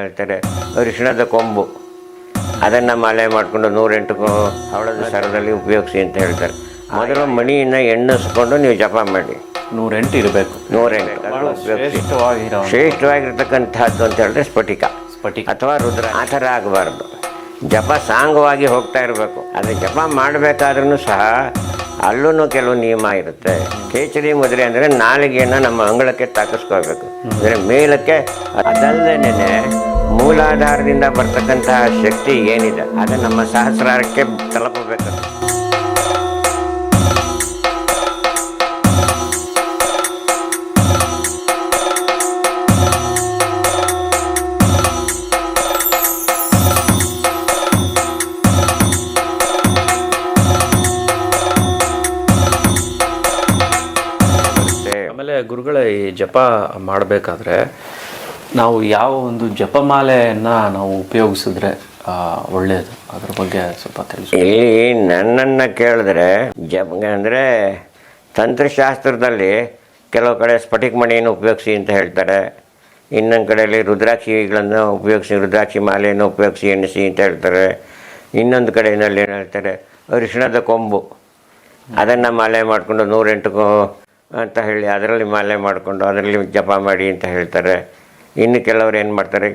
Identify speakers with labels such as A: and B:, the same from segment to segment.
A: ಹೇಳ್ತಾರೆ ಅರಿಶಿಣದ ಕೊಂಬು. ಅದನ್ನು ಮಾಲೆ ಮಾಡಿಕೊಂಡು ನೂರೆಂಟು ಹವಳದ ಸರದಲ್ಲಿ ಉಪಯೋಗಿಸಿ ಅಂತ ಹೇಳ್ತಾರೆ. ಮೊದಲು ಮಣಿಯನ್ನು ಎಣ್ಣಿಸ್ಕೊಂಡು ನೀವು ಜಪ ಮಾಡಿ.
B: ನೂರೆಂಟು ಇರಬೇಕು.
A: ನೂರೆಂಟು ಶ್ರೇಷ್ಠವಾಗಿರ್ತಕ್ಕಂಥದ್ದು ಅಂತ ಹೇಳಿದ್ರೆ ಸ್ಫಟಿಕ.
B: ಸ್ಫಟಿಕ.
A: ಅಥವಾ ರುದ್ರ ಆ ಥರ ಆಗಬಾರ್ದು. ಜಪ ಸಾಂಗವಾಗಿ ಹೋಗ್ತಾ ಇರಬೇಕು. ಅದು ಜಪ ಮಾಡಬೇಕಾದ್ರೂ ಸಹ ಅಲ್ಲೂ ಕೆಲವು ನಿಯಮ ಇರುತ್ತೆ. ಕೇಚರಿ ಮುದ್ರೆ ಅಂದರೆ ನಾಲಿಗೆಯನ್ನು ನಮ್ಮ ಅಂಗಳಕ್ಕೆ ತಾಕಿಸ್ಕೋಬೇಕು ಅಂದರೆ ಮೇಲಕ್ಕೆ ಅದಲ್ಲದೇನೆ ಮೂಲಾಧಾರದಿಂದ ಬರ್ತಕ್ಕಂತಹ ಶಕ್ತಿ ಏನಿದೆ ಅದು ನಮ್ಮ ಸಹಸ್ರಾರಕ್ಕೆ ತಲುಪಬೇಕು.
B: ಆಮೇಲೆ ಗುರುಗಳ ಈ ಜಪ ಮಾಡಬೇಕಾದ್ರೆ ನಾವು ಯಾವ ಒಂದು ಜಪಮಾಲೆಯನ್ನು ನಾವು ಉಪಯೋಗಿಸಿದ್ರೆ ಒಳ್ಳೆಯದು ಅದ್ರ ಬಗ್ಗೆ ಸ್ವಲ್ಪ ತಿಳಿಸಿ.
A: ಇಲ್ಲಿ ನನ್ನನ್ನು ಕೇಳಿದ್ರೆ, ಜಪ ಅಂದರೆ ತಂತ್ರಶಾಸ್ತ್ರದಲ್ಲಿ ಕೆಲವು ಕಡೆ ಸ್ಫಟಿಕ ಮಣಿಯನ್ನು ಉಪಯೋಗಿಸಿ ಅಂತ ಹೇಳ್ತಾರೆ. ಇನ್ನೊಂದು ಕಡೆಯಲ್ಲಿ ರುದ್ರಾಕ್ಷಿಗಳನ್ನು ಉಪಯೋಗಿಸಿ, ರುದ್ರಾಕ್ಷಿ ಮಾಲೆಯನ್ನು ಉಪಯೋಗಿಸಿ ಎಣಿಸಿ ಅಂತ ಹೇಳ್ತಾರೆ. ಇನ್ನೊಂದು ಕಡೆಯಲ್ಲಿ ಏನು ಹೇಳ್ತಾರೆ, ಅರಿಶಿಣದ ಕೊಂಬು. ಅದನ್ನು ಮಾಲೆ ಮಾಡಿಕೊಂಡು ನೂರೆಂಟು ಅಂತ ಹೇಳಿ ಅದರಲ್ಲಿ ಮಾಲೆ ಮಾಡಿಕೊಂಡು ಅದರಲ್ಲಿ ಜಪ ಮಾಡಿ ಅಂತ ಹೇಳ್ತಾರೆ. ಇನ್ನು ಕೆಲವರು ಏನು ಮಾಡ್ತಾರೆ,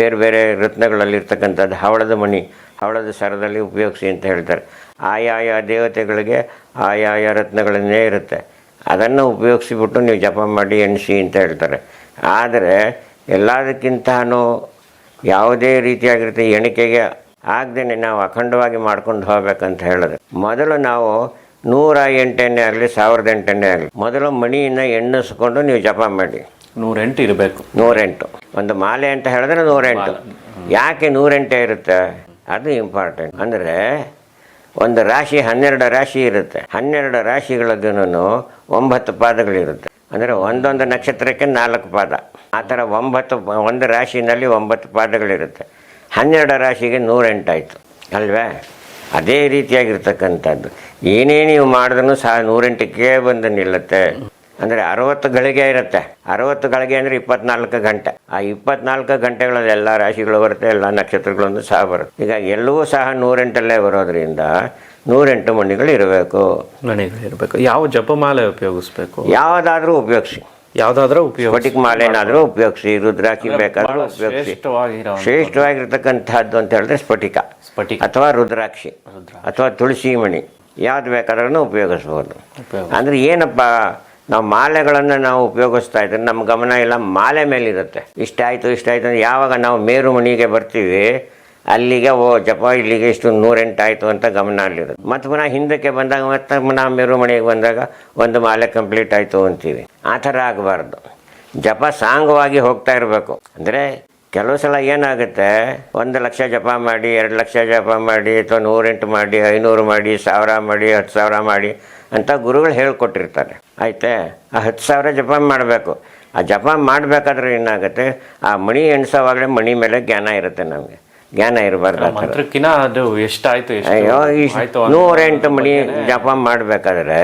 A: ಬೇರೆ ಬೇರೆ ರತ್ನಗಳಲ್ಲಿರ್ತಕ್ಕಂಥದ್ದು ಹವಳದ ಮಣಿ, ಹವಳದ ಸರದಲ್ಲಿ ಉಪಯೋಗಿಸಿ ಅಂತ ಹೇಳ್ತಾರೆ. ಆಯಾಯ ದೇವತೆಗಳಿಗೆ ಆಯಾಯ ರತ್ನಗಳನ್ನೇ ಇರುತ್ತೆ. ಅದನ್ನು ಉಪಯೋಗಿಸಿಬಿಟ್ಟು ನೀವು ಜಪ ಮಾಡಿ ಎಣಿಸಿ ಅಂತ ಹೇಳ್ತಾರೆ. ಆದರೆ ಎಲ್ಲದಕ್ಕಿಂತನೂ ಯಾವುದೇ ರೀತಿಯಾಗಿರುತ್ತೆ ಎಣಿಕೆಗೆ ಆಗದೇ ನಾವು ಅಖಂಡವಾಗಿ ಮಾಡ್ಕೊಂಡು ಹೋಗ್ಬೇಕಂತ ಹೇಳಿದ್ರೆ ಮೊದಲು ನಾವು ನೂರ ಎಂಟೆಣ್ಣೆ ಆಗಲಿ, ಸಾವಿರದ ಎಂಟೆಣ್ಣೆ ಆಗಲಿ, ಮೊದಲು ಮಣಿಯನ್ನು ಎಣ್ಣಿಸ್ಕೊಂಡು ನೀವು ಜಪ ಮಾಡಿ.
B: ನೂರೆಂಟು ಇರಬೇಕು.
A: ನೂರೆಂಟು. ಒಂದು ಮಾಲೆ ಅಂತ ಹೇಳಿದ್ರೆ ನೂರೆಂಟು. ಯಾಕೆ ನೂರೆಂಟೇ ಇರುತ್ತೆ? ಅದು ಇಂಪಾರ್ಟೆಂಟ್ ಅಂದರೆ ಒಂದು ರಾಶಿ ಹನ್ನೆರಡು ರಾಶಿ ಇರುತ್ತೆ. ಹನ್ನೆರಡು ರಾಶಿಗಳದ್ದೂ ಒಂಬತ್ತು ಪಾದಗಳಿರುತ್ತೆ. ಅಂದರೆ ಒಂದೊಂದು ನಕ್ಷತ್ರಕ್ಕೆ ನಾಲ್ಕು ಪಾದ. ಆ ಥರ ಒಂಬತ್ತು ಒಂದು ರಾಶಿನಲ್ಲಿ ಒಂಬತ್ತು ಪಾದಗಳಿರುತ್ತೆ. ಹನ್ನೆರಡು ರಾಶಿಗೆ ನೂರೆಂಟಾಯಿತು ಅಲ್ವೇ? ಅದೇ ರೀತಿಯಾಗಿರ್ತಕ್ಕಂಥದ್ದು. ಏನೇ ನೀವು ಮಾಡಿದ್ರೂ ಸಹ ನೂರೆಂಟಕ್ಕೆ ಬಂದು ನಿಲ್ಲುತ್ತೆ. ಅಂದರೆ ಅರವತ್ತು ಗಳಿಗೆ ಇರುತ್ತೆ. ಅರವತ್ತು ಗಳಿಗೆ ಅಂದರೆ ಇಪ್ಪತ್ನಾಲ್ಕು ಗಂಟೆ. ಆ ಇಪ್ಪತ್ನಾಲ್ಕು ಗಂಟೆಗಳಲ್ಲಿ ಎಲ್ಲ ರಾಶಿಗಳು ಬರುತ್ತೆ ಎಲ್ಲ ನಕ್ಷತ್ರಗಳೊಂದು ಸಹ ಬರುತ್ತೆ. ಈಗ ಎಲ್ಲವೂ ಸಹ ನೂರೆಂಟಲ್ಲೇ ಬರೋದ್ರಿಂದ ನೂರೆಂಟು ಮಣಿಗಳು ಇರಬೇಕು.
B: ಮಣಿಗಳು ಇರಬೇಕು. ಯಾವ ಜಪಮಾಲೆ ಉಪಯೋಗಿಸ್ಬೇಕು?
A: ಯಾವುದಾದ್ರೂ ಉಪಯೋಗಿಸಿ.
B: ಯಾವ್ದಾದ್ರೂ ಉಪಯೋಗ
A: ಮಾಲೆ ಮಾಲೆನಾದರೂ ಉಪಯೋಗಿಸಿ ರುದ್ರಾಕ್ಷಿ ಬೇಕಾದ್ರೂ ಉಪಯೋಗಿಸಿ.
B: ಶ್ರೇಷ್ಠವಾಗಿರೋ
A: ಶ್ರೇಷ್ಠವಾಗಿರ್ತಕ್ಕಂಥದ್ದು ಅಂತ ಹೇಳಿದ್ರೆ ಸ್ಫಟಿಕ.
B: ಸ್ಫಟಿಕ.
A: ಅಥವಾ ರುದ್ರಾಕ್ಷಿ. ಅಥವಾ ತುಳಸಿ ಮಣಿ ಯಾವ್ದು ಬೇಕಾದ್ರೂ ಉಪಯೋಗಿಸ್ಬೋದು. ಅಂದರೆ ಏನಪ್ಪ ನಾವು ಮಾಲೆಗಳನ್ನು ನಾವು ಉಪಯೋಗಿಸ್ತಾ ಇದ್ದರೆ ನಮ್ಮ ಗಮನ ಎಲ್ಲ ಮಾಲೆ ಮೇಲಿರುತ್ತೆ. ಇಷ್ಟಾಯಿತು ಇಷ್ಟಾಯಿತು ಅಂದರೆ ಯಾವಾಗ ನಾವು ಮೇರುಮಣಿಗೆ ಬರ್ತೀವಿ, ಅಲ್ಲಿಗೆ ಓ, ಜಪ, ಇಲ್ಲಿಗೆ ಇಷ್ಟು ನೂರೆಂಟಾಯಿತು ಅಂತ ಗಮನ ಅಲ್ಲಿರುತ್ತೆ. ಮತ್ತು ಪುನಃ ಹಿಂದಕ್ಕೆ ಬಂದಾಗ ಮತ್ತೆ ಪುನಃ ಮೇರು ಮಣಿಗೆ ಬಂದಾಗ ಒಂದು ಮಾಲೆ ಕಂಪ್ಲೀಟ್ ಆಯಿತು ಅಂತೀವಿ. ಆ ಥರ ಆಗಬಾರ್ದು. ಜಪ ಸಾಂಗವಾಗಿ ಹೋಗ್ತಾ ಇರಬೇಕು. ಅಂದರೆ ಕೆಲವು ಸಲ ಏನಾಗುತ್ತೆ, ಒಂದು ಲಕ್ಷ ಜಪ ಮಾಡಿ, ಎರಡು ಲಕ್ಷ ಜಪ ಮಾಡಿ, ಅಥವಾ ನೂರೆಂಟು ಮಾಡಿ, ಐನೂರು ಮಾಡಿ, ಸಾವಿರ ಮಾಡಿ, ಹತ್ತು ಸಾವಿರ ಮಾಡಿ ಅಂತ ಗುರುಗಳು ಹೇಳ್ಕೊಟ್ಟಿರ್ತಾರೆ. ಆಯ್ತೆ? ಆ ಹತ್ತು ಸಾವಿರ ಜಪ ಮಾಡಬೇಕು. ಆ ಜಪ ಮಾಡಬೇಕಾದ್ರೆ ಏನಾಗುತ್ತೆ? ಆ ಮಣಿ ಎಣಿಸೋವಾಗಲೇ ಮಣಿ ಮೇಲೆ ಜ್ಞಾನ ಇರುತ್ತೆ ನಮಗೆ. ಜ್ಞಾನ ಇರಬಾರ್ದು
B: ಅದು ಎಷ್ಟಾಯ್ತು ಎಷ್ಟು
A: ಅಯ್ಯೋ ನೂರೆಂಟು ಮಣಿ ಜಪ ಮಾಡಬೇಕಾದ್ರೆ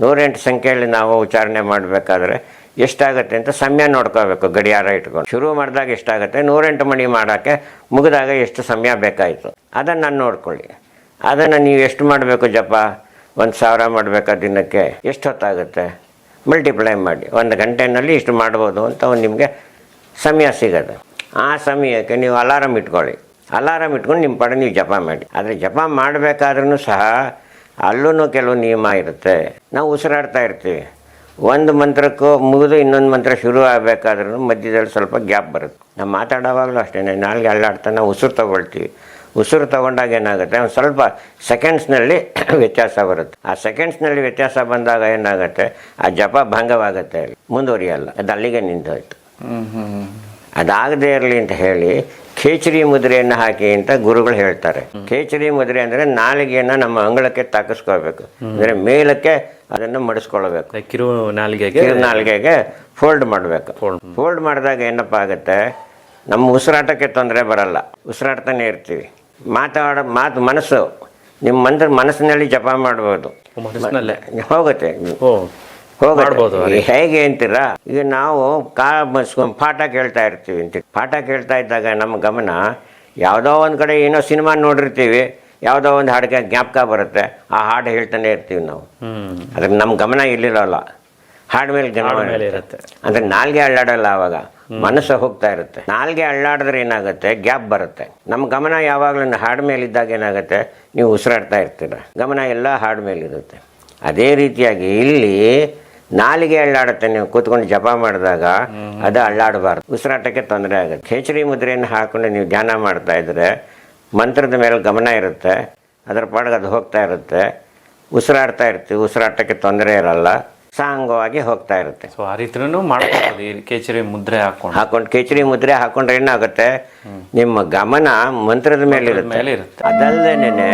A: ನೂರೆಂಟು ಸಂಖ್ಯೆಯಲ್ಲಿ ನಾವು ಉಚ್ಚಾರಣೆ ಮಾಡಬೇಕಾದ್ರೆ ಎಷ್ಟಾಗತ್ತೆ ಅಂತ ಸಮಯ ನೋಡ್ಕೋಬೇಕು ಗಡಿಯಾರ ಇಟ್ಕೊಂಡು. ಶುರು ಮಾಡಿದಾಗ ಎಷ್ಟಾಗತ್ತೆ? ನೂರೆಂಟು ಮಣಿ ಮಾಡೋಕ್ಕೆ ಮುಗಿದಾಗ ಎಷ್ಟು ಸಮಯ ಬೇಕಾಯಿತು? ಅದನ್ನು ನಾನು ನೋಡ್ಕೊಳ್ಳಿ. ಅದನ್ನು ನೀವು ಎಷ್ಟು ಮಾಡಬೇಕು ಜಪ? ಒಂದು ಸಾವಿರ ಮಾಡಬೇಕಾ ದಿನಕ್ಕೆ ಎಷ್ಟು ಹೊತ್ತಾಗುತ್ತೆ? ಮಲ್ಟಿಪ್ಲೈ ಮಾಡಿ. ಒಂದು ಗಂಟೆನಲ್ಲಿ ಇಷ್ಟು ಮಾಡ್ಬೋದು ಅಂತ ಒಂದು ನಿಮಗೆ ಸಮಯ ಸಿಗೋದು ಆ ಸಮಯಕ್ಕೆ ನೀವು ಅಲಾರಮ್ ಇಟ್ಕೊಳ್ಳಿ. ಅಲಾರಮ್ ಇಟ್ಕೊಂಡು ನಿಮ್ಮ ಪಡೆ ನೀವು ಜಪ ಮಾಡಿ. ಆದರೆ ಜಪ ಮಾಡಬೇಕಾದ್ರೂ ಸಹ ಅಲ್ಲೂ ಕೆಲವು ನಿಯಮ ಇರುತ್ತೆ. ನಾವು ಉಸಿರಾಡ್ತಾ ಇರ್ತೀವಿ. ಒಂದು ಮಂತ್ರಕ್ಕೂ ಮುಗಿದು ಇನ್ನೊಂದು ಮಂತ್ರ ಶುರು ಆಗಬೇಕಾದ್ರೂ ಮಧ್ಯದಲ್ಲಿ ಸ್ವಲ್ಪ ಗ್ಯಾಪ್ ಬರುತ್ತೆ. ನಾವು ಮಾತಾಡೋವಾಗಲೂ ಅಷ್ಟೇ ನಾಲ್ಗೆ ಅಲ್ಲಾಡ್ತಾ ನಾವು ಉಸಿರು ತಗೊಳ್ತೀವಿ. ಉಸಿರು ತಗೊಂಡಾಗ ಏನಾಗುತ್ತೆ? ಒಂದು ಸ್ವಲ್ಪ ಸೆಕೆಂಡ್ಸ್ನಲ್ಲಿ ವ್ಯತ್ಯಾಸ ಬರುತ್ತೆ. ಆ ಸೆಕೆಂಡ್ಸ್ನಲ್ಲಿ ವ್ಯತ್ಯಾಸ ಬಂದಾಗ ಏನಾಗುತ್ತೆ? ಆ ಜಪ ಭಂಗವಾಗುತ್ತೆ ಮುಂದುವರಿಯಲ್ಲ. ಅದು ಅಲ್ಲಿಗೆ ನಿಂತೋಯ್ತು. ಅದಾಗದೇ ಇರಲಿ ಅಂತ ಹೇಳಿ ಖೇಚರಿ ಮುದ್ರೆಯನ್ನು ಹಾಕಿ ಅಂತ ಗುರುಗಳು ಹೇಳ್ತಾರೆ. ಖೇಚರಿ ಮುದ್ರೆ ಅಂದರೆ ನಾಲಿಗೆಯನ್ನು ನಮ್ಮ ಅಂಗಳಕ್ಕೆ ತಾಕಿಸ್ಕೋಬೇಕು ಅಂದರೆ ಮೇಲಕ್ಕೆ ಅದನ್ನು ಮಡಿಸ್ಕೊಳ್ಬೇಕು.
B: ಕಿರು ನಾಲಿಗೆಗೆ
A: ಕಿರು ನಾಲಿಗೆಗೆ ಫೋಲ್ಡ್ ಮಾಡಬೇಕು. ಫೋಲ್ಡ್ ಮಾಡಿದಾಗ ಏನಪ್ಪ ಆಗುತ್ತೆ? ನಮ್ಮ ಉಸಿರಾಟಕ್ಕೆ ತೊಂದರೆ ಬರಲ್ಲ. ಉಸಿರಾಡ್ತಾನೆ ಇರ್ತೀವಿ. ಮಾತಾಡೋ ಮಾತು ಮನಸ್ಸು. ನಿಮ್ಮ ಮಂತ್ರ ಮನಸ್ಸಿನಲ್ಲಿ ಜಪ ಮಾಡ್ಬೋದು.
B: ಮನಸ್ಸಿನಲ್ಲೇ.
A: ಹೋಗುತ್ತೆ.
B: ಮಾಡ್ಬೋದು
A: ಹೇಗೆ. ಅಂತೀರಾ? ಈಗ ನಾವು ಕಾ ಪಾಠ ಕೇಳ್ತಾ ಇರ್ತೀವಿ ಅಂತ. ಪಾಠ ಕೇಳ್ತಾ ಇದ್ದಾಗ ನಮ್ಮ ಗಮನ ಯಾವುದೋ ಒಂದು ಕಡೆ ಏನೋ ಸಿನಿಮಾ ನೋಡಿರ್ತೀವಿ. ಯಾವುದೋ ಒಂದು ಹಾಡಿಗೆ ಜ್ಞಾಪಕ ಬರುತ್ತೆ. ಆ ಹಾಡು ಹೇಳ್ತಾನೆ ಇರ್ತೀವಿ ನಾವು.
B: ಅದಕ್ಕೆ
A: ಅದ್ರ ನಮ್ಮ ಗಮನ ಇಲ್ಲಿರೋಲ್ಲ. ಹಾಡ್ ಮೇಲೆ ಗಮನ ಇರುತ್ತೆ. ಅಂದ್ರೆ ನಾಲ್ಗೆ ಅಳ್ಳಾಡಲ್ಲ ಅವಾಗ. ಮನಸ್ಸು ಹೋಗ್ತಾ ಇರುತ್ತೆ. ನಾಲ್ಗೆ ಅಳ್ಳಾಡಿದ್ರೆ ಏನಾಗುತ್ತೆ? ಗ್ಯಾಪ್ ಬರುತ್ತೆ. ನಮ್ಮ ಗಮನ ಯಾವಾಗಲೂ ಹಾಡ್ ಮೇಲೆ ಇದ್ದಾಗ ಏನಾಗುತ್ತೆ? ನೀವು ಉಸಿರಾಡ್ತಾ ಇರ್ತೀರ. ಗಮನ ಎಲ್ಲ ಹಾಡ್ ಮೇಲೆ ಇರುತ್ತೆ ಅದೇ ರೀತಿಯಾಗಿ ಇಲ್ಲಿ ನಾಲಿಗೆ ಅಳ್ಳಾಡುತ್ತೆ. ನೀವು ಕೂತ್ಕೊಂಡು ಜಪ ಮಾಡಿದಾಗ ಅದು ಅಳ್ಳಾಡಬಾರ್ದು. ಉಸಿರಾಟಕ್ಕೆ ತೊಂದರೆ ಆಗುತ್ತೆ. ಖೇಚರಿ ಮುದ್ರೆಯನ್ನು ಹಾಕೊಂಡು ನೀವು ಧ್ಯಾನ ಮಾಡ್ತಾ ಇದ್ರೆ ಮಂತ್ರದ ಮೇಲೆ ಗಮನ ಇರುತ್ತೆ. ಅದರ ಪಾಡಿಗೆ ಅದು ಹೋಗ್ತಾ ಇರುತ್ತೆ. ಉಸಿರಾಡ್ತಾ ಇರ್ತೀವಿ. ಉಸಿರಾಟಕ್ಕೆ ತೊಂದರೆ ಇರಲ್ಲ. ಸಾಂಗವಾಗಿ ಹೋಗ್ತಾ ಇರುತ್ತೆ.
B: ಸೊ ಆ ರೀತಿನೂ ಮಾಡ್ಬೋದು ಈ ಕೇಚರಿ ಮುದ್ರೆ ಹಾಕೊಂಡು.
A: ಹಾಕೊಂಡು ಕೇಚರಿ ಮುದ್ರೆ ಹಾಕೊಂಡ್ರೆ ಏನಾಗುತ್ತೆ? ನಿಮ್ಮ ಗಮನ ಮಂತ್ರದ ಮೇಲೆ ಇರುತ್ತೆ. ಅದಲ್ಲದೇನೆ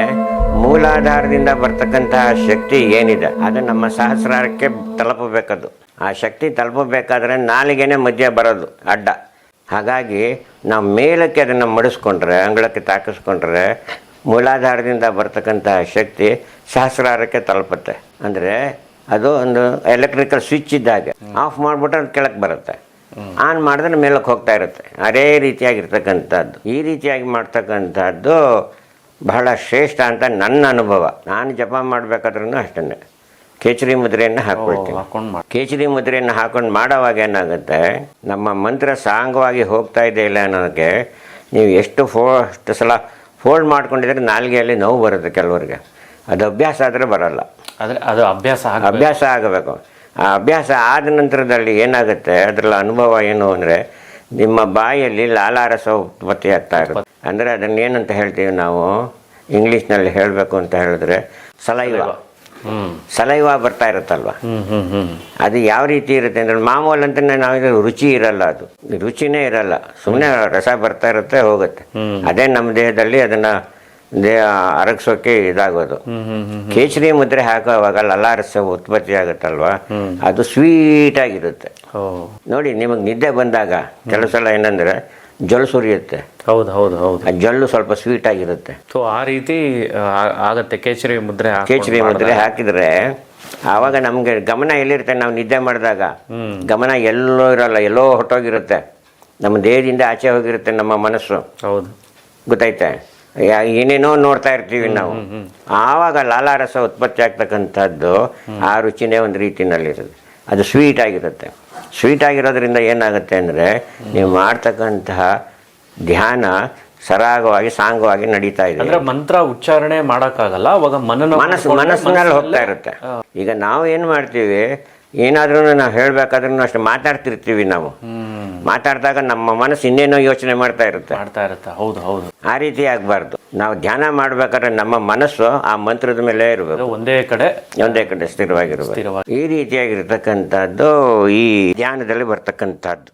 A: ಮೂಲಾಧಾರದಿಂದ ಬರ್ತಕ್ಕಂತಹ ಶಕ್ತಿ ಏನಿದೆ? ಅದು ನಮ್ಮ ಸಹಸ್ರಾರಕ್ಕೆ ತಲುಪಬೇಕದು. ಆ ಶಕ್ತಿ ತಲುಪಬೇಕಾದ್ರೆ ನಾಲಿಗೆನೆ ಮಧ್ಯೆ ಬರೋದು ಅಡ್ಡ. ಹಾಗಾಗಿ ನಾವು ಮೇಲಕ್ಕೆ ಅದನ್ನು ಮಡಿಸ್ಕೊಂಡ್ರೆ ಅಂಗಳಕ್ಕೆ ತಾಕಿಸ್ಕೊಂಡ್ರೆ ಮೂಲಾಧಾರದಿಂದ ಬರ್ತಕ್ಕಂತಹ ಶಕ್ತಿ ಸಹಸ್ರಾರಕ್ಕೆ ತಲುಪುತ್ತೆ. ಅಂದರೆ ಅದು ಒಂದು ಎಲೆಕ್ಟ್ರಿಕಲ್ ಸ್ವಿಚ್ ಇದ್ದಾಗೆ. ಆಫ್ ಮಾಡಿಬಿಟ್ರೆ ಅದು ಕೆಳಕ್ಕೆ ಬರುತ್ತೆ. ಆನ್ ಮಾಡಿದ್ರೆ ಮೇಲಕ್ಕೆ ಹೋಗ್ತಾ ಇರುತ್ತೆ. ಅದೇ ರೀತಿಯಾಗಿರ್ತಕ್ಕಂಥದ್ದು. ಈ ರೀತಿಯಾಗಿ ಮಾಡ್ತಕ್ಕಂಥದ್ದು ಬಹಳ ಶ್ರೇಷ್ಠ ಅಂತ ನನ್ನ ಅನುಭವ. ನಾನು ಜಪ ಮಾಡಬೇಕಾದ್ರೂ ಅಷ್ಟೇ ಕೇಚರಿ ಮುದ್ರೆಯನ್ನು
B: ಹಾಕೊಳ್ತೀವಿ
A: ಕೇಚರಿ ಮುದ್ರೆಯನ್ನು ಹಾಕೊಂಡು ಮಾಡೋವಾಗ ಏನಾಗುತ್ತೆ? ನಮ್ಮ ಮಂತ್ರ ಸಾಂಗವಾಗಿ ಹೋಗ್ತಾ ಇದೆ ಇಲ್ಲ ಅನ್ನೋದಕ್ಕೆ ನೀವು ಎಷ್ಟು ಫೋ ಅಷ್ಟು ಸಲ ಫೋಲ್ಡ್ ಮಾಡ್ಕೊಂಡಿದ್ರೆ ನಾಲ್ಗೆಯಲ್ಲಿ ನೋವು ಬರುತ್ತೆ ಕೆಲವರಿಗೆ. ಅದು ಅಭ್ಯಾಸ ಆದರೆ ಬರಲ್ಲ.
B: ಆದ್ರೆ ಅದು ಅಭ್ಯಾಸ
A: ಅಭ್ಯಾಸ ಆಗಬೇಕು. ಆ ಅಭ್ಯಾಸ ಆದ ನಂತರದಲ್ಲಿ ಏನಾಗುತ್ತೆ? ಅದರಲ್ಲಿ ಅನುಭವ ಏನು ಅಂದರೆ ನಿಮ್ಮ ಬಾಯಲ್ಲಿ ಲಾಲಾರಸ ಉತ್ಪತ್ತಿ ಆಗ್ತಾ ಇರುತ್ತೆ. ಅಂದರೆ ಅದನ್ನ ಏನಂತ ಹೇಳ್ತೀವಿ ನಾವು? ಇಂಗ್ಲೀಷ್ನಲ್ಲಿ ಹೇಳಬೇಕು ಅಂತ ಹೇಳಿದ್ರೆ ಸಲೈವ. ಸಲೈವ. ಬರ್ತಾ ಇರುತ್ತಲ್ವ? ಅದು ಯಾವ ರೀತಿ ಇರುತ್ತೆ ಅಂದರೆ ಮಾಮೂಲು ಅಂತ ನಾವು ರುಚಿ ಇರಲ್ಲ ಅದು. ರುಚಿನೇ ಇರಲ್ಲ. ಸುಮ್ಮನೆ ರಸ ಬರ್ತಾ ಇರುತ್ತೆ ಹೋಗುತ್ತೆ. ಅದೇ ನಮ್ಮ ದೇಹದಲ್ಲಿ ಅದನ್ನು ದೇಹ ಅರಗಿಸೋಕೆ ಇದಾಗೋದು. ಕೇಸರಿ ಮುದ್ರೆ ಹಾಕುವಾಗ ಲಲಾರಸ ಉತ್ಪತ್ತಿ ಆಗುತ್ತಲ್ವಾ? ಅದು ಸ್ವೀಟ್ ಆಗಿರುತ್ತೆ ನೋಡಿ ನಿಮಗೆ ನಿದ್ದೆ ಬಂದಾಗ ಕೆಲವು ಸಲ ಏನಂದ್ರೆ ಜೊಲ್ಲು ಸುರಿಯುತ್ತೆ.
B: ಹೌದು ಹೌದು ಹೌದು.
A: ಆ ಜೊಲ್ಲು ಸ್ವಲ್ಪ ಸ್ವೀಟ್ ಆಗಿರುತ್ತೆ
B: ಸೊ ಆ ರೀತಿ ಆಗುತ್ತೆ ಕೇಸರಿ ಮುದ್ರೆ
A: ಕೇಸರಿ ಮುದ್ರೆ ಹಾಕಿದ್ರೆ ಆವಾಗ ನಮಗೆ ಗಮನ ಎಲ್ಲಿರುತ್ತೆ? ನಾವು ನಿದ್ದೆ ಮಾಡಿದಾಗ. ಗಮನ ಎಲ್ಲೋ ಇರಲ್ಲ ಎಲ್ಲೋ ಹೊಟ್ಟೋಗಿರುತ್ತೆ. ನಮ್ಮ ದೇಹದಿಂದ ಆಚೆ ಹೋಗಿರುತ್ತೆ ನಮ್ಮ ಮನಸ್ಸು.
B: ಹೌದು.
A: ಗೊತ್ತೈತೆ ಯಾ- ಏನೇನೋ ನೋಡ್ತಾ ಇರ್ತೀವಿ ನಾವು. ಆವಾಗ ಲಾಲಾರಸ ಉತ್ಪತ್ತಿ ಆಗ್ತಕ್ಕಂಥದ್ದು ಆ ರುಚಿನೇ ಒಂದು ರೀತಿಯಲ್ಲಿರುತ್ತೆ ಅದು ಸ್ವೀಟ್ ಆಗಿರುತ್ತೆ. ಸ್ವೀಟ್ ಆಗಿರೋದ್ರಿಂದ ಏನಾಗುತ್ತೆ ಅಂದರೆ ನೀವು ಮಾಡ್ತಕ್ಕಂತಹ ಧ್ಯಾನ ಸರಾಗವಾಗಿ ಸಾಂಗವಾಗಿ ನಡೀತಾ ಇದೆ.
B: ಅಂದ್ರೆ ಮಂತ್ರ ಉಚ್ಚಾರಣೆ ಮಾಡೋಕ್ಕಾಗಲ್ಲ ಅವಾಗ
A: ಮನಸ್ಸು ಮನಸ್ಸಿನಲ್ಲಿ ಹೋಗ್ತಾ ಇರುತ್ತೆ. ಈಗ ನಾವು ಏನು ಮಾಡ್ತೀವಿ ಏನಾದ್ರೂ ನಾವು ಹೇಳ್ಬೇಕಾದ್ರೂ ಅಷ್ಟು ಮಾತಾಡ್ತಿರ್ತೀವಿ ನಾವು. ಮಾತಾಡಿದಾಗ ನಮ್ಮ ಮನಸ್ಸು ಇನ್ನೇನೋ ಯೋಚನೆ ಮಾಡ್ತಾ ಇರುತ್ತೆ.
B: ಮಾಡ್ತಾ ಇರುತ್ತೆ. ಹೌದು ಹೌದು.
A: ಆ ರೀತಿ ಆಗಬಾರ್ದು. ನಾವು ಧ್ಯಾನ ಮಾಡ್ಬೇಕಾದ್ರೆ ನಮ್ಮ ಮನಸ್ಸು ಆ ಮಂತ್ರದ ಮೇಲೆ ಇರಬೇಕು.
B: ಒಂದೇ ಕಡೆ
A: ಒಂದೇ ಕಡೆ ಸ್ಥಿರವಾಗಿರಬೇಕು.
B: ಸ್ಥಿರವಾಗಿ
A: ಈ ರೀತಿಯಾಗಿರ್ತಕ್ಕಂಥದ್ದು ಈ ಧ್ಯಾನದಲ್ಲಿ ಬರ್ತಕ್ಕಂಥದ್ದು.